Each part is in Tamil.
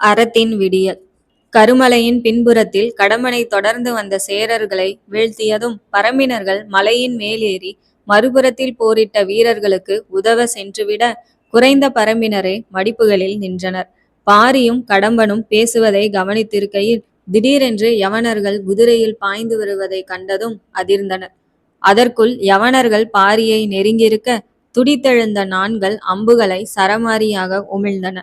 அறத்தின் விடியல். கருமலையின் பின்புறத்தில் கடம்பனை தொடர்ந்து வந்த சேரர்களை வீழ்த்தியதும் பரம்பினர்கள் மலையின் மேலேறி மறுபுறத்தில் போரிட்ட வீரர்களுக்கு உதவ சென்றுவிட குறைந்த பரம்பினரே மடிப்புகளில் நின்றனர். பாரியும் கடம்பனும் பேசுவதை கவனித்திருக்கையில் திடீரென்று யவனர்கள் குதிரையில் பாய்ந்து வருவதை கண்டதும் அதிர்ந்தனர். அதற்குள் யவனர்கள் பாரியை நெருங்கியிருக்க துடித்தெழுந்த நான்கள் அம்புகளை சரமாரியாக உமிழ்ந்தன.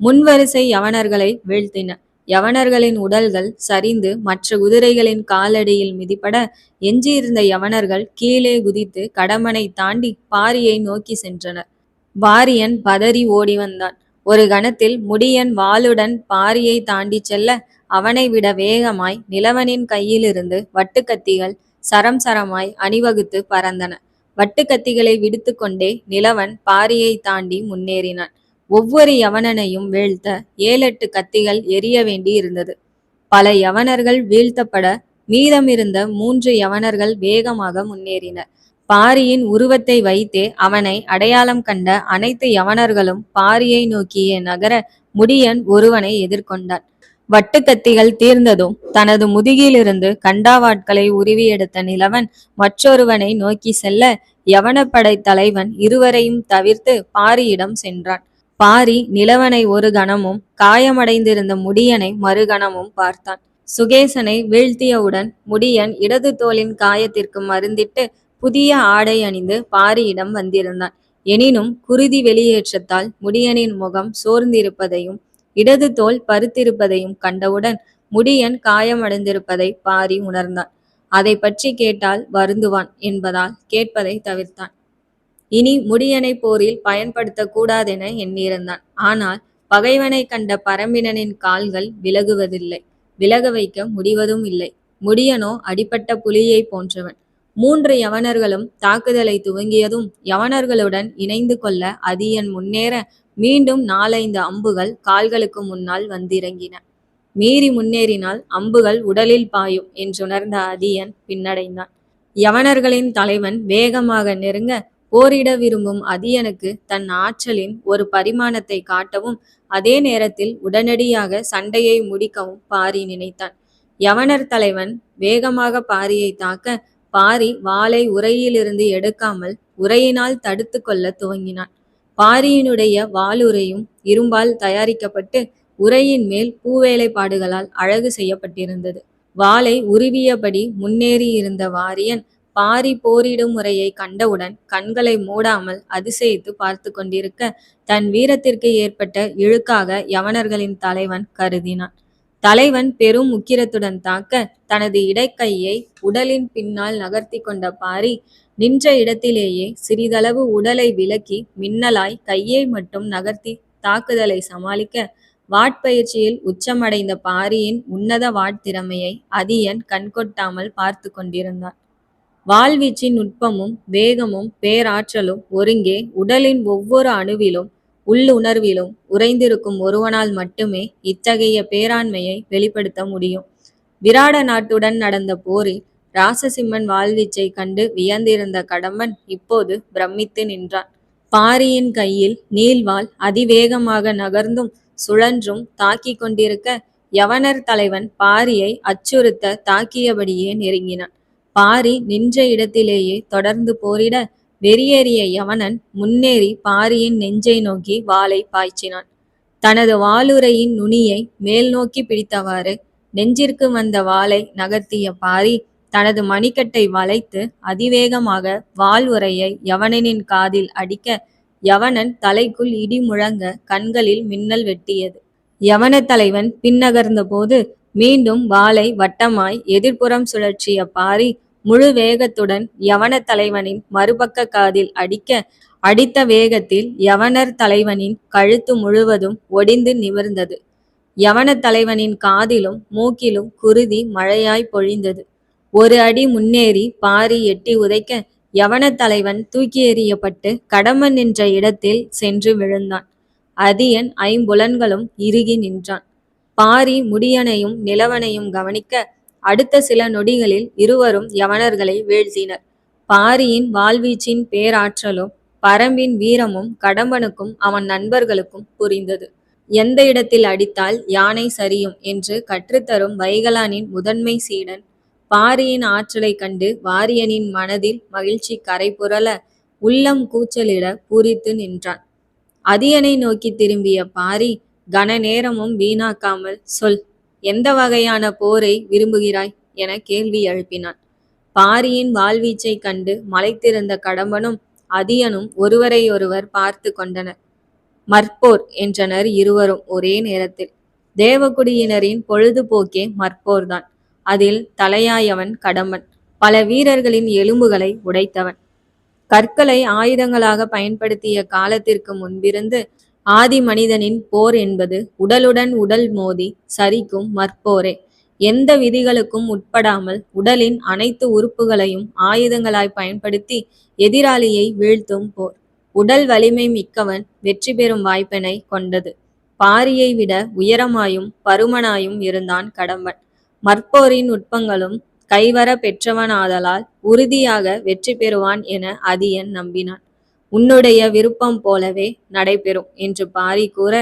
முன்வரிசை யவனர்களை வீழ்த்தின. யவனர்களின் உடல்கள் சரிந்து மற்ற குதிரைகளின் காலடியில் மிதிப்பட எஞ்சியிருந்த யவனர்கள் கீழே குதித்து கடமனை தாண்டி பாரியை நோக்கி சென்றனர். பாரியன் பதறி ஓடி வந்தான். ஒரு கணத்தில் முடியன் வாளுடன் பாரியை தாண்டி செல்ல அவனை விட வேகமாய் நிலவனின் கையிலிருந்து வட்டுக்கத்திகள் சரம் சரமாய் அணிவகுத்து பறந்தன. வட்டுக்கத்திகளை விடுத்து கொண்டே நிலவன் பாரியை தாண்டி முன்னேறினான். ஒவ்வொரு யவனனையும் வீழ்த்த ஏழெட்டு கத்திகள் எரிய வேண்டி இருந்தது பல யவனர்கள் வீழ்த்தப்பட மீதமிருந்த மூன்று யவனர்கள் வேகமாக முன்னேறினர். பாரியின் உருவத்தை வைத்தே அவனை அடையாளம் கண்ட அனைத்து யவனர்களும் பாரியை நோக்கிய நகர முடியன் ஒருவனை எதிர்கொண்டான். வட்டுக்கத்திகள் தீர்ந்ததும் தனது முதுகிலிருந்து கண்டாவாட்களை உருவி எடுத்த நிலவன் மற்றொருவனை நோக்கி செல்ல யவனப்படை தலைவன் இருவரையும் தவிர்த்து பாரியிடம் சென்றான். பாரி நிலவனை ஒரு கணமும் காயமடைந்திருந்த முடியனை மறுகணமும் பார்த்தான். சுகேசனை வீழ்த்தியவுடன் முடியன் இடது தோளின் காயத்திற்கு மருந்திட்டு புதிய ஆடை அணிந்து பாரியிடம் வந்திருந்தான். எனினும் குருதி வெளியேற்றத்தால் முடியனின் முகம் சோர்ந்திருப்பதையும் இடது தோல் பருத்திருப்பதையும் கண்டவுடன் முடியன் காயமடைந்திருப்பதை பாரி உணர்ந்தான். அதை பற்றி கேட்டால் வருந்துவான் என்பதால் கேட்பதை தவிர்த்தான். இனி முடியனை போரில் பயன்படுத்தக்கூடாதென எண்ணியிருந்தான். ஆனால் பகைவனை கண்ட பரம்பினனின் கால்கள் விலகுவதில்லை. விலக வைக்க முடிவதும் இல்லை. முடியனோ அடிப்பட்ட புலியை போன்றவன். மூன்று யவனர்களும் தாக்குதலை துவங்கியதும் யவனர்களுடன் இணைந்து கொள்ள அதியன் முன்னேற மீண்டும் நாலைந்து அம்புகள் கால்களுக்கு முன்னால் வந்திறங்கின. மீறி முன்னேறினால் அம்புகள் உடலில் பாயும் என்றுணர்ந்த அதியன் பின்னடைந்தான். யவனர்களின் தலைவன் வேகமாக நெருங்க போரிட விரும்பும் அதியனுக்கு தன் ஆற்றலின் ஒரு பரிமாணத்தை காட்டவும் அதே நேரத்தில் உடனடியாக சண்டையை முடிக்கவும் பாரி நினைத்தான். யவனர் தலைவன் வேகமாக பாரியை தாக்க பாரி வாளை உரையிலிருந்து எடுக்காமல் உரையினால் தடுத்து கொள்ள துவங்கினான். பாரியினுடைய வாளுரையும் இரும்பால் தயாரிக்கப்பட்டு உரையின் மேல் பூவேலைப்பாடுகளால் அழகு செய்யப்பட்டிருந்தது. வாளை உருவியபடி முன்னேறியிருந்த வாரியன் பாரி போரிடும் முறையை கண்டவுடன் கண்களை மூடாமல் அதிசயித்து பார்த்து கொண்டிருக்க தன் வீரத்திற்கு ஏற்பட்ட இழுக்காக யவனர்களின் தலைவன் கருதினான். தலைவன் பெரும் உக்கிரத்துடன் தாக்க தனது இடைக்கையை உடலின் பின்னால் நகர்த்தி கொண்ட பாரி நின்ற இடத்திலேயே சிறிதளவு உடலை விலக்கி மின்னலாய் கையை மட்டும் நகர்த்தி தாக்குதலை சமாளிக்க வாட்பயிற்சியில் உச்சமடைந்த பாரியின் உன்னத வாட்திறமையை அதியன் கண்கொட்டாமல் பார்த்து கொண்டிருந்தான். வாழ்வீச்சின் நுட்பமும் வேகமும் பேராற்றலும் ஒருங்கே உடலின் ஒவ்வொரு அணுவிலும் உள்ளுணர்விலும் உறைந்திருக்கும் ஒருவனால் மட்டுமே இத்தகைய பேராண்மையை வெளிப்படுத்த முடியும். விராட நாட்டுடன் நடந்த போரில் ராசசிம்மன் வாழ்வீச்சை கண்டு வியந்திருந்த கடம்பன் இப்போது பிரமித்து நின்றான். பாரியின் கையில் நீள்வாள் அதிவேகமாக நகர்ந்தும் சுழன்றும் தாக்கி கொண்டிருக்க யவனர் தலைவன் பாரியை அச்சுறுத்த தாக்கியபடியே நெருங்கினான். பாரி நின்ற இடத்திலேயே தொடர்ந்து போரிட வெறியேறிய யவனன் முன்னேறி பாரியின் நெஞ்சை நோக்கி வாளை பாய்ச்சினான். தனது வாளுரையின் நுனியை மேல் நோக்கி பிடித்தவாறு நெஞ்சிற்கு வந்த வாளை நகர்த்திய பாரி தனது மணிக்கட்டை வளைத்து அதிவேகமாக வால் உரையை யவனனின் காதில் அடிக்க யவனன் தலைக்குள் இடி முழங்க கண்களில் மின்னல் வெட்டியது. யவன தலைவன் பின்னகர்ந்த போது மீண்டும் வாளை வட்டமாய் எதிர்ப்புறம் சுழற்சிய பாரி முழு வேகத்துடன் யவன தலைவனின் மறுபக்க காதில் அடிக்க அடித்த வேகத்தில் யவனர் தலைவனின் கழுத்து முழுவதும் ஒடிந்து நிமிர்ந்தது. யவன தலைவனின் காதிலும் மூக்கிலும் குருதி மழையாய் பொழிந்தது. ஒரு அடி முன்னேறி பாரி எட்டி உதைக்க யவன தலைவன் தூக்கி எறியப்பட்டு கடம்பன் நின்ற இடத்தில் சென்று விழுந்தான். அதியன் ஐம்புலன்களும் இறுகி நின்றான். பாரி முடியனையும் நிலவனையும் கவனிக்க அடுத்த சில நொடிகளில் இருவரும் யவனர்களை வீழ்த்தினர். பாரியின் வாழ்வீச்சின் பேராற்றலும் பரம்பின் வீரமும் கடம்பனுக்கும் அவன் நண்பர்களுக்கும் புரிந்தது. எந்த இடத்தில் அடித்தால் யானை சரியும் என்று கற்றுத்தரும் வைகலானின் முதன்மை சீடன். பாரியின் ஆற்றலைக் கண்டு வாரியனின் மனதில் மகிழ்ச்சி கரைபுரள உள்ளம் கூச்சலிட பூரித்து நின்றான். அதியனை நோக்கி திரும்பிய பாரி கன நேரமும் வீணாக்காமல் சொல் எந்த வகையான போரை விரும்புகிறாய்? என கேள்வி எழுப்பினான். பாரியின் வாழ்வீச்சை கண்டு மலைத்திருந்த கடம்பனும் அதியனும் ஒருவரையொருவர் பார்த்து கொண்டனர். மற்போர் என்றனர் இருவரும் ஒரே நேரத்தில். தேவகுடியினரின் பொழுதுபோக்கே மற்போர்தான். அதில் தலையாயவன் கடம்பன். பல வீரர்களின் எலும்புகளை உடைத்தவன். கற்களை ஆயுதங்களாக பயன்படுத்திய காலத்திற்கு முன்பிருந்து ஆதி மனிதனின் போர் என்பது உடலுடன் உடல் மோதி சரிக்கும் மற்போரே. எந்த விதிகளுக்கும் உட்படாமல் உடலின் அனைத்து உறுப்புகளையும் ஆயுதங்களாய் பயன்படுத்தி எதிராளியை வீழ்த்தும் போர். உடல் வலிமை மிக்கவன் வெற்றி பெறும் வாய்ப்பினை கொண்டது. பாரியை விட உயரமாயும் பருமனாயும் இருந்தான் கடம்பன். மற்போரின் நுட்பங்களும் கைவர பெற்றவனாதலால் உறுதியாக வெற்றி பெறுவான் என அதியன் நம்பினான். உன்னுடைய விருப்பம் போலவே நடைபெறும் என்று பாரி கூற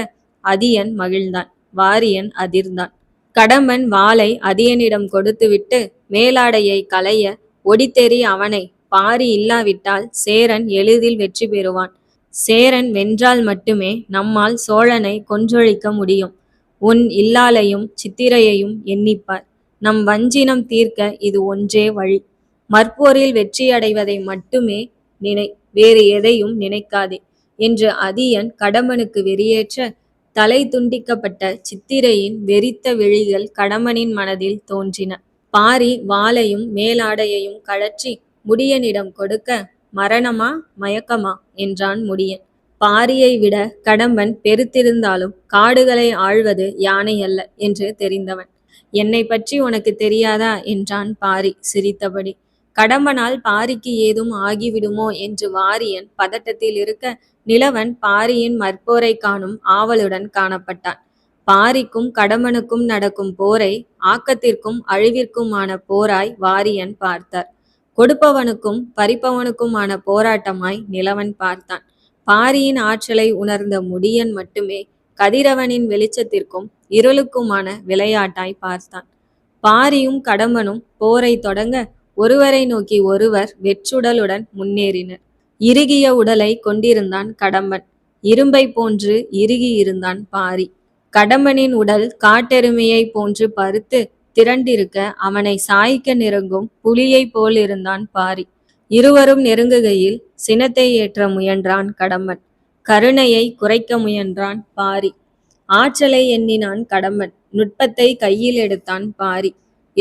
அதியன் மகிழ்ந்தான். வாரியன் அதிர்ந்தான். கடம்பன் வாளை அதியனிடம் கொடுத்துவிட்டு மேலாடையை களைய ஒடித்தெறி அவனை பாரி இல்லாவிட்டால் சேரன் எளிதில் வெற்றி பெறுவான். சேரன் வென்றால் மட்டுமே நம்மால் சோழனை கொன்றொழிக்க முடியும். உன் இல்லாலையும் சித்திரையையும் எண்ணிப்பார். நம் வஞ்சினம் தீர்க்க இது ஒன்றே வழி. மற்போரில் வெற்றியடைவதை மட்டுமே நினை வேறு எதையும் நினைக்காதே என்று அதியன் கடம்பனுக்கு வெறியேற்ற தலை துண்டிக்கப்பட்ட சித்திரையின் வெறித்த விழிகள் கடம்பனின் மனதில் தோன்றின. பாரி வாளையும் மேலாடையையும் கழற்றி முடியனிடம் கொடுக்க மரணமா மயக்கமா? என்றான் முடியன். பாரியை விட கடம்பன் பெருத்திருந்தாலும் காடுகளை ஆழ்வது யானை அல்ல என்று தெரிந்தவன். என்னை பற்றி உனக்கு தெரியாதா? என்றான் பாரி சிரித்தபடி. கடம்பனால் பாரிக்கு ஏதும் ஆகிவிடுமோ என்று வாரியன் பதட்டத்தில் இருக்க நிலவன் பாரியின் மற்போரை காணும் ஆவலுடன் காணப்பட்டான். பாரிக்கும் கடம்பனுக்கும் நடக்கும் போரை ஆக்கத்திற்கும் அழிவிற்குமான போராய் வாரியன் பார்த்தார். கொடுப்பவனுக்கும் பறிப்பவனுக்குமான போராட்டமாய் நிலவன் பார்த்தான். பாரியின் ஆற்றலை உணர்ந்த முடியன் மட்டுமே கதிரவனின் வெளிச்சத்திற்கும் இருளுக்குமான விளையாட்டாய் பார்த்தான். பாரியும் கடம்பனும் போரை தொடங்க ஒருவரை நோக்கி ஒருவர் வெற்றுடலுடன் முன்னேறினர். இறுகிய உடலை கொண்டிருந்தான் கடம்பன். இரும்பை போன்று இறுகி இருந்தான் பாரி. கடம்பனின் உடல் காட்டெருமையை போன்று பருத்து திரண்டிருக்க அவனை சாய்க்க நெருங்கும் புலியைப் போல் இருந்தான் பாரி. இருவரும் நெருங்குகையில் சினத்தை ஏற்ற முயன்றான் கடம்பன். கருணையை குறைக்க முயன்றான் பாரி. ஆற்றலை எண்ணினான் கடம்பன். நுட்பத்தை கையில் எடுத்தான் பாரி.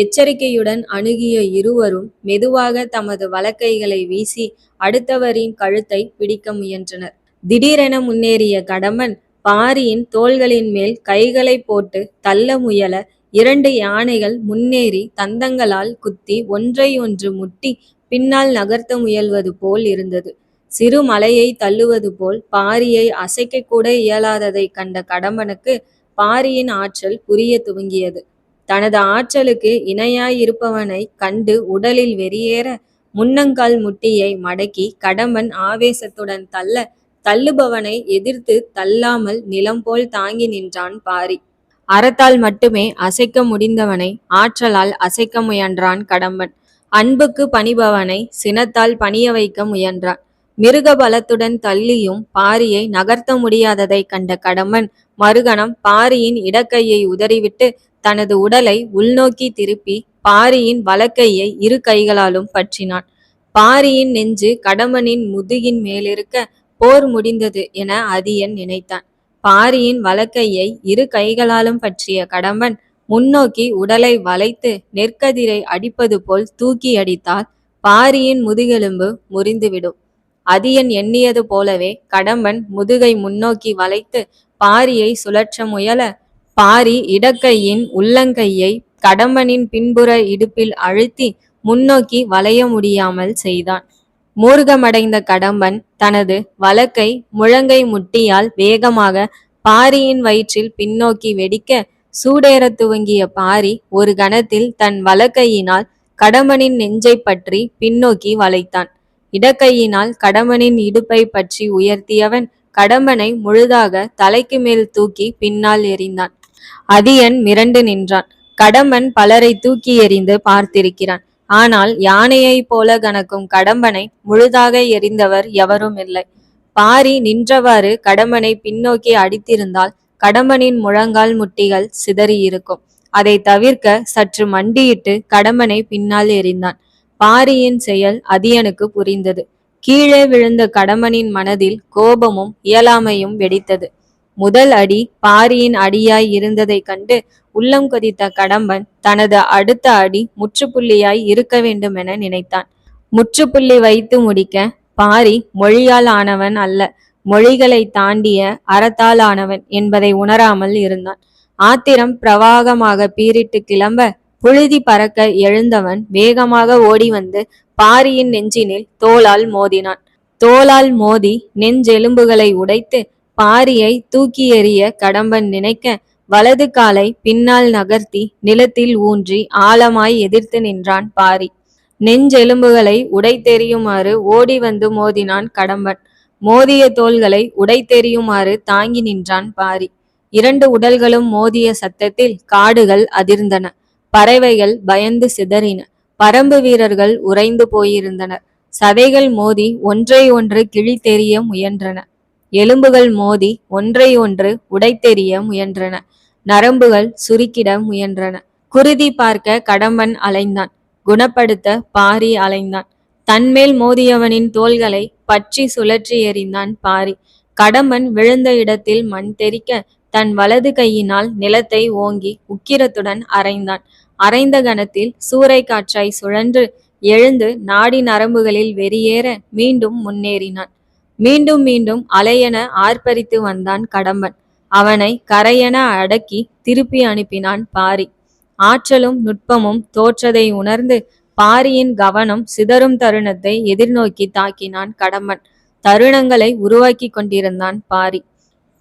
எச்சரிக்கையுடன் அணுகிய இருவரும் மெதுவாக தமது வலக்கைகளை வீசி அடுத்தவரின் கழுத்தை பிடிக்க முயன்றனர். திடீரென முன்னேறிய கடமன் பாரியின் தோள்களின் மேல் கைகளை போட்டு தள்ள முயல இரண்டு யானைகள் முன்னேறி தந்தங்களால் குத்தி ஒன்றை ஒன்று முட்டி பின்னால் நகர்த்த முயல்வது போல் இருந்தது. சிறு மலையை தள்ளுவது போல் பாரியை அசைக்க கூட இயலாததை கண்ட கடம்பனுக்கு பாரியின் ஆற்றல் புரிய துவங்கியது. தனது ஆற்றலுக்கு இணையாயிருப்பவனை கண்டு உடலில் வெறியேற முன்னங்கால் முட்டியை மடக்கி கடம்பன் ஆவேசத்துடன் தள்ள தள்ளுபவனை எதிர்த்து தள்ளாமல் நிலம் போல் தாங்கி நின்றான் பாரி. அறத்தால் மட்டுமே அசைக்க முடிந்தவனை ஆற்றலால் அசைக்க முயன்றான் கடம்பன். அன்புக்கு பணிபவனை சினத்தால் பணிய வைக்க முயன்றான். மிருக பலத்துடன் தள்ளியும் பாரியை நகர்த்த முடியாததை கண்ட கடம்பன் மறுகணம் பாரியின் இடக்கையை உதறிவிட்டு தனது உடலை உள்நோக்கி திருப்பி பாரியின் வலக்கையை இரு கைகளாலும் பற்றினான். பாரியின் நெஞ்சு கடம்பனின் முதுகின் மேலிருக்க போர் முடிந்தது என அதியன் நினைத்தான். பாரியின் வலக்கையை இரு கைகளாலும் பற்றிய கடம்பன் முன்னோக்கி உடலை வளைத்து நெற்கதிரை அடிப்பது போல் தூக்கி அடித்தால் பாரியின் முதுகெலும்பு முறிந்துவிடும். அதியன் எண்ணியது போலவே கடம்பன் முதுகை முன்னோக்கி வளைத்து பாரியை சுழற்ற முயல பாரி இடக்கையின் உள்ளங்கையை கடம்பனின் பின்புற இடுப்பில் அழுத்தி முன்னோக்கி வளைய முடியாமல் செய்தான். மூர்க்கமடைந்த கடம்பன் தனது வழக்கை முழங்கை முட்டியால் வேகமாக பாரியின் வயிற்றில் பின்னோக்கி வெடிக்க சூடேறத் துவங்கிய பாரி ஒரு கணத்தில் தன் வலக்கையினால் கடம்பனின் நெஞ்சை பற்றி பின்னோக்கி வளைத்தான். இடக்கையினால் கடம்பனின் இடுப்பை பற்றி உயர்த்தியவன் கடம்பனை முழுதாக தலைக்கு மேல் தூக்கி பின்னால் எறிந்தான். அதியன் மிரண்டு நின்றான். கடம்பன் பலரை தூக்கி எறிந்து பார்த்திருக்கிறான். ஆனால் யானையைப் போல கனக்கும் கடம்பனை முழுதாக எறிந்தவர் எவரும் இல்லை. பாரி நின்றவாறு கடம்பனை பின்னோக்கி அடித்திருந்தால் கடம்பனின் முழங்கால் முட்டிகள் சிதறியிருக்கும். அதை தவிர்க்க சற்று மண்டியிட்டு கடம்பனை பின்னால் எறிந்தான். பாரியின் செயல் அதியனுக்கு புரிந்தது. கீழே விழுந்த கடம்பனின் மனதில் கோபமும் இயலாமையும் வெடித்தது. முதல் அடி பாரியின் அடியாய் இருந்ததைக் கண்டு உள்ளம் கொதித்த கடம்பன் தனது அடுத்த அடி முற்றுப்புள்ளியாய் இருக்க வேண்டுமென நினைத்தான். முற்றுப்புள்ளி வைத்து முடிக்க பாரி மொழியால் ஆனவன் அல்ல மொழிகளை தாண்டிய அறத்தால் ஆனவன் என்பதை உணராமல் இருந்தான். ஆத்திரம் பிரவாகமாக பீரிட்டு கிளம்ப புழுதி பறக்க எழுந்தவன் வேகமாக ஓடி வந்து பாரியின் நெஞ்சினில் தோளால் மோதினான். தோளால் மோதி நெஞ்செலும்புகளை உடைத்து பாரியை தூக்கி எறிய கடம்பன் நினைக்க வலது காலை பின்னால் நகர்த்தி நிலத்தில் ஊன்றி ஆழமாய் எதிர்த்து நின்றான் பாரி. நெஞ்செலும்புகளை உடைத்தெறியுமாறு ஓடி வந்து மோதினான் கடம்பன். மோதிய தோள்களை உடைத்தெறியுமாறு தாங்கி நின்றான் பாரி. இரண்டு உடல்களும் மோதிய சத்தத்தில் காடுகள் அதிர்ந்தன. பறவைகள் பயந்து சிதறின. பரம்பு வீரர்கள் உறைந்து போயிருந்தனர். சதைகள் மோதி ஒன்றை ஒன்று கிழித்தெறிய முயன்றன. எலும்புகள் மோதி ஒன்றை ஒன்று உடைத்தெறிய முயன்றன. நரம்புகள் சுருக்கிட முயன்றன. குருதி பார்க்க கடம்பன் அலைந்தான். குணப்படுத்த பாரி அலைந்தான். தன்மேல் மோதியவனின் தோள்களை பற்றி சுழற்றி எறிந்தான் பாரி. கடம்பன் விழுந்த இடத்தில் மண் தெறிக்க தன் வலது கையினால் நிலத்தை ஓங்கி உக்கிரத்துடன் அரைந்தான். அரைந்த கணத்தில் சூறை காற்றாய் சுழன்று எழுந்து நாடி நரம்புகளில் வெறியேற மீண்டும் முன்னேறினான். மீண்டும் மீண்டும் அலையென ஆர்ப்பரித்து வந்தான் கடம்பன். அவனை கரையென அடக்கி திருப்பி அனுப்பினான் பாரி. ஆற்றலும் நுட்பமும் தோற்றதை உணர்ந்து பாரியின் கவனம் சிதறும் தருணத்தை எதிர்நோக்கி தாக்கினான் கடம்பன். தருணங்களை உருவாக்கி கொண்டிருந்தான் பாரி.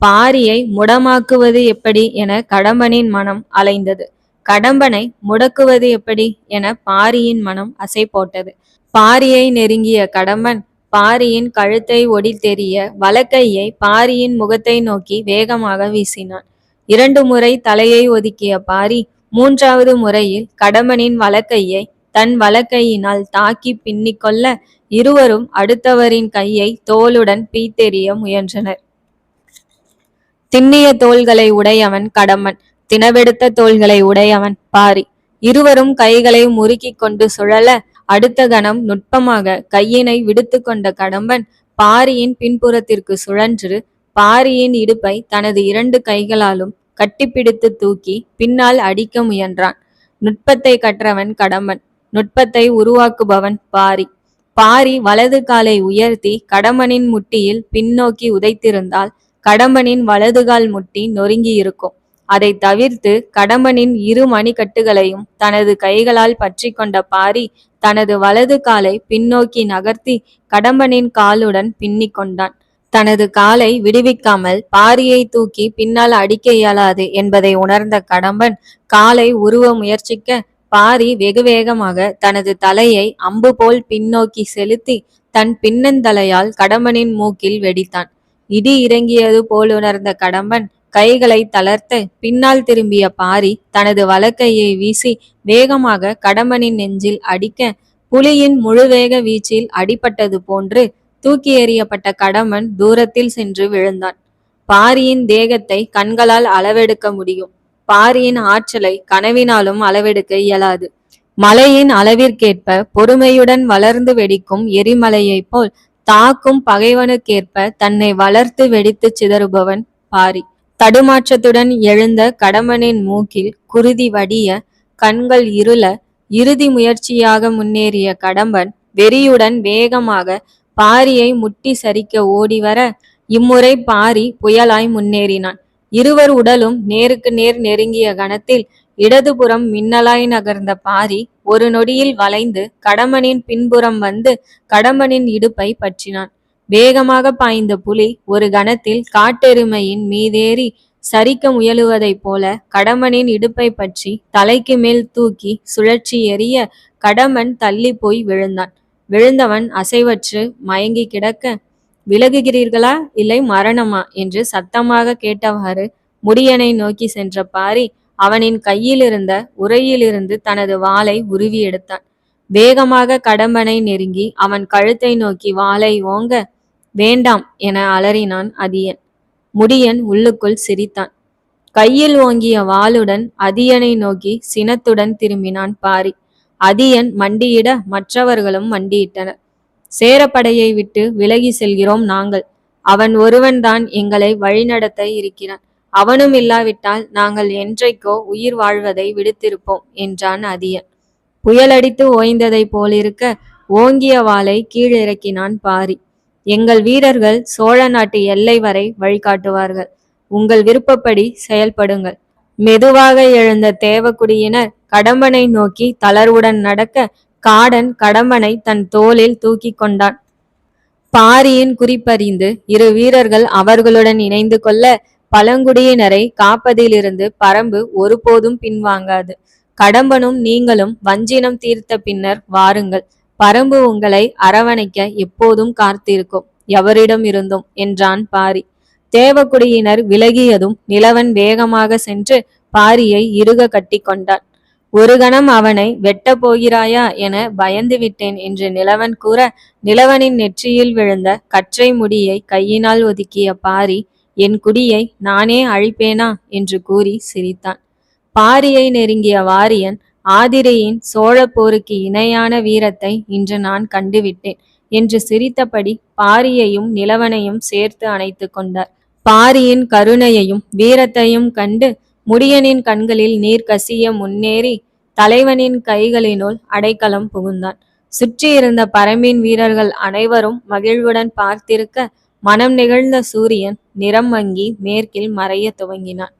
பாரியை முடமாக்குவது எப்படி என கடம்பனின் மனம் அலைந்தது. கடம்பனை முடக்குவது எப்படி என பாரியின் மனம் அசை போட்டது பாரியை நெருங்கிய கடம்பன் பாரியின் கழுத்தை ஒடித்தெறிய வலக்கையை பாரியின் முகத்தை நோக்கி வேகமாக வீசினான். இரண்டு முறை தலையை ஒதுக்கிய பாரி மூன்றாவது முறையில் கடம்பனின் வலக்கையை தன் வலக்கையினால் தாக்கி பின்னிக்கொள்ள இருவரும் அடுத்தவரின் கையை தோளுடன் பீத்தெறிய முயன்றனர். திண்ணிய தோள்களை உடையவன் கடம்பன் தினவெடுத்த தோள்களை உடையவன் பாரி. இருவரும் கைகளை முறுக்கிக் கொண்டு சுழல அடுத்த கணம் நுட்பமாக கையினை விடுத்து கொண்ட கடம்பன் பாரியின் பின்புறத்திற்கு சுழன்று பாரியின் இடுப்பை தனது இரண்டு கைகளாலும் கட்டிப்பிடித்து தூக்கி பின்னால் அடிக்க முயன்றான். நுட்பத்தை கற்றவன் கடம்பன் நுட்பத்தை உருவாக்குபவன் பாரி. பாரி வலது காலை உயர்த்தி கடம்பனின் முட்டியில் பின்னோக்கி உதைத்திருந்தால் கடம்பனின் வலதுகால் முட்டி நொறுங்கி இருக்கும் அதை தவிர்த்து கடம்பனின் இரு மணிக்கட்டுகளையும் தனது கைகளால் பற்றி கொண்ட பாரி தனது வலது காலை பின்னோக்கி நகர்த்தி கடம்பனின் காலுடன் பின்னிக் கொண்டான். தனது காலை விடுவிக்காமல் பாரியை தூக்கி பின்னால் அடிக்க இயலாது என்பதை உணர்ந்த கடம்பன் காலை உருவ முயற்சிக்க பாரி வெகு வேகமாக தனது தலையை அம்பு போல் பின்னோக்கி செலுத்தி தன் பின்னந்தலையால் கடம்பனின் மூக்கில் வெடித்தான். இடி இறங்கியது போல் உணர்ந்த கடம்பன் கைகளை தளர்த்த பின்னால் திரும்பிய பாரி தனது வலக்கையை வீசி வேகமாக கடம்பனின் நெஞ்சில் அடிக்க புலியின் முழுவேக வீச்சில் அடிபட்டது போன்று தூக்கி எறியப்பட்ட கடம்பன் தூரத்தில் சென்று விழுந்தான். பாரியின் தேகத்தை கண்களால் அளவெடுக்க முடியும். பாரியின் ஆற்றலை கனவினாலும் அளவெடுக்க இயலாது. மலையின் அளவிற்கேற்ப பொறுமையுடன் வளர்ந்து வெடிக்கும் எரிமலையைப் போல் தாக்கும் பகைவனுக்கேற்ப தன்னை வளர்த்து வெடித்து சிதறுபவன் பாரி. தடுமாற்றத்துடன் எழுந்த கடம்பனின் மூக்கில் குருதி வடிய கண்கள் இருள இறுதி முயற்சியாக முன்னேறிய கடம்பன் வெறியுடன் வேகமாக பாரியை முட்டி சரிக்க ஓடி வர இம்முறை பாரி புயலாய் முன்னேறினான். இருவர் உடலும் நேருக்கு நேர் நெருங்கிய கணத்தில் இடதுபுறம் மின்னலாய் நகர்ந்த பாரி ஒரு நொடியில் வளைந்து கடம்பனின் பின்புறம் வந்து கடம்பனின் இடுப்பை பற்றினான். வேகமாக பாய்ந்த புலி ஒரு கணத்தில் காட்டெருமையின் மீதேறி சரிக்க முயலுவதைப் போல கடம்பனின் இடுப்பை பற்றி தலைக்கு மேல் தூக்கி சுழற்சி எறிய கடம்பன் தள்ளி போய் விழுந்தான். விழுந்தவன் அசைவற்று மயங்கி கிடக்க விலகுகிறீர்களா? இல்லை மரணமா? என்று சத்தமாக கேட்டவாறு முடியனை நோக்கி சென்ற பாரி அவனின் கையிலிருந்த உரையிலிருந்து தனது வாளை உருவி எடுத்தான். வேகமாக கடம்பனை நெருங்கி அவன் கழுத்தை நோக்கி வாளை ஓங்க வேண்டாம் என அலறினான் அதியன். முடியன் உள்ளுக்குள் சிரித்தான். கையில் ஓங்கிய வாளுடன் அதியனை நோக்கி சினத்துடன் திரும்பினான் பாரி. அதியன் மண்டியிட மற்றவர்களும் மண்டியிட்டனர். சேரப்படையை விட்டு விலகி செல்கிறோம் நாங்கள். அவன் ஒருவன்தான் எங்களை வழிநடத்த இருக்கிறான். அவனும் இல்லாவிட்டால் நாங்கள் என்றைக்கோ உயிர் வாழ்வதை விடுத்திருப்போம் என்றான் அதியன். புயலடித்து ஓய்ந்ததை போலிருக்க ஓங்கிய வாளை கீழிறக்கினான் பாரி. எங்கள் வீரர்கள் சோழ நாட்டு எல்லை வரை வழிகாட்டுவார்கள். உங்கள் விருப்பப்படி செயல்படுங்கள். மெதுவாக எழுந்த தேவக்குடியினர் கடம்பனை நோக்கி தளர்வுடன் நடக்க காடன் கடம்பனை தன் தோளில் தூக்கி கொண்டான். பாரியின் குறிப்பறிந்து இரு வீரர்கள் அவர்களுடன் இணைந்து கொள்ள பழங்குடியினரை காப்பதிலிருந்து பரம்பு ஒருபோதும் பின்வாங்காது. கடம்பனும் நீங்களும் வஞ்சினம் தீர்த்த பின்னர் வாருங்கள். பரம்பு உங்களை அரவணைக்க எப்போதும் காத்திருக்கும். எவரிடம் இருந்தும்? என்றான் பாரி. தேவக்குடியினர் விலகியதும் நிலவன் வேகமாக சென்று பாரியை இறுக கட்டி கொண்டான். ஒரு கணம் அவனை வெட்ட போகிறாயா என பயந்து விட்டேன் என்று நிலவன் கூற நிலவனின் நெற்றியில் விழுந்த கற்றை முடியை கையினால் ஒதுக்கிய பாரி என் குடியை நானே அழிப்பேனா? என்று கூறி சிரித்தான். பாரியை நெருங்கிய வாரியன் ஆதிரையின் சோழ போருக்கு இணையான வீரத்தை இன்று நான் கண்டுவிட்டேன் என்று சிரித்தபடி பாரியையும் நிலவனையும் சேர்த்து அணைத்து கொண்டார். பாரியின் கருணையையும் வீரத்தையும் கண்டு முடியனின் கண்களில் நீர் கசிய முன்னேறி தலைவனின் கைகளினுள் அடைக்கலம் புகுந்தான். சுற்றியிருந்த பரம்பின் வீரர்கள் அனைவரும் மகிழ்வுடன் பார்த்திருக்க மனம் நிகழ்ந்த சூரியன் நிறம் மங்கி மேற்கில் மறைய துவங்கினான்.